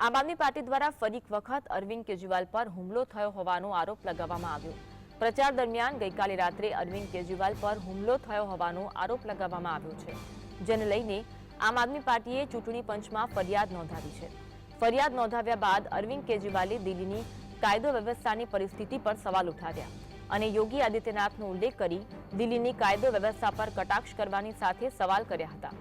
આમ આદમી પાર્ટી દ્વારા ફરી એક વખત અરવિંદ કેજરીવાલ પર હુમલો થયો હોવાનો આરોપ લગાવવામાં આવ્યો. પ્રચાર દરમિયાન ગઈકાલે રાત્રે અરવિંદ કેજરીવાલ પર હુમલો થયો હોવાનો આરોપ લગાવવામાં આવ્યો છે, જેને લઈને આમ આદમી પાર્ટીએ ચૂંટણી પંચમાં ફરિયાદ નોંધાવી છે. ફરિયાદ નોંધાવ્યા બાદ અરવિંદ કેજરીવાલે દિલ્હીની કાયદો વ્યવસ્થાની પરિસ્થિતિ પર સવાલ ઉઠાવ્યા અને યોગી આદિત્યનાથનો ઉલ્લેખ કરી દિલ્હીની કાયદો વ્યવસ્થા પર કટાક્ષ કરવાની સાથે સવાલ કર્યા હતા.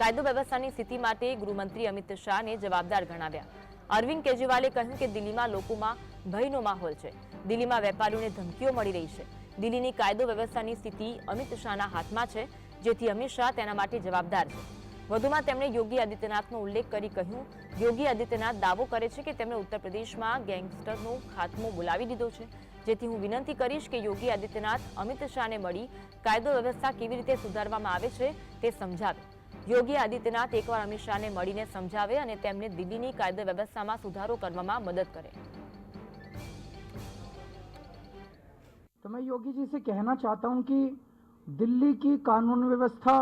કાયદો વ્યવસ્થાની સ્થિતિ માટે ગૃહમંત્રી અમિત શાહને જવાબદાર ગણાવ્યા. અરવિંદ કેજરીવાલે કહ્યું કે દિલ્હીમાં લોકોમાં ભયનો માહોલ છે. દિલ્હીમાં વેપારીઓને ધમકીઓ મળી રહી છે. દિલ્હીની કાયદો વ્યવસ્થાની સ્થિતિ અમિત શાહના હાથમાં છે, જેથી અમિત શાહ તેના માટે જવાબદાર છે. વધુમાં તેમણે યોગી આદિત્યનાથનો ઉલ્લેખ કરી કહ્યું, યોગી આદિત્યનાથ દાવો કરે છે કે તેમણે ઉત્તર પ્રદેશમાં ગેંગસ્ટરનો ખાત્મો બોલાવી દીધો છે. જેથી હું વિનંતી કરીશ કે યોગી આદિત્યનાથ અમિત શાહને મળી કાયદો વ્યવસ્થા કેવી રીતે સુધારવામાં આવે છે તે સમજાવે. યોગી આદિત્યનાથ એકવાર અમિત શાહને મળીને સમજાવે અને તેમને દિલ્હીની કાયદો વ્યવસ્થામાં સુધારો કરવામાં મદદ કરે तो मैं योगी जी से कहना चाहता हूं कि दिल्ली की कानून व्यवस्था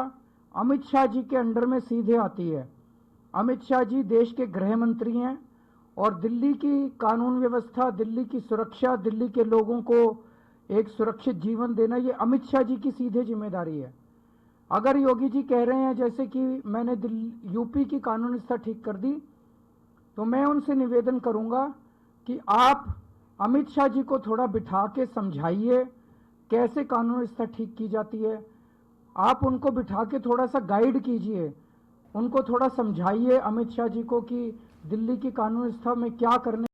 अमित शाह जी के अंडर में सीधे आती है अमित शाह जी देश के गृह मंत्री हैं और दिल्ली की कानून व्यवस्था दिल्ली की सुरक्षा दिल्ली के लोगों को एक सुरक्षित जीवन देना ये अमित शाह जी की सीधे जिम्मेदारी है अगर योगी जी कह रहे हैं, जैसे कि मैंने यूपी की कानून व्यवस्था ठीक कर दी तो मैं उनसे निवेदन करूँगा कि आप अमित शाह जी को थोड़ा बिठा के समझाइए, कैसे कानून व्यवस्था ठीक की जाती है। आप उनको बिठा के थोड़ा सा गाइड कीजिए, उनको थोड़ा समझाइए अमित शाह जी को कि दिल्ली की कानून व्यवस्था में क्या करने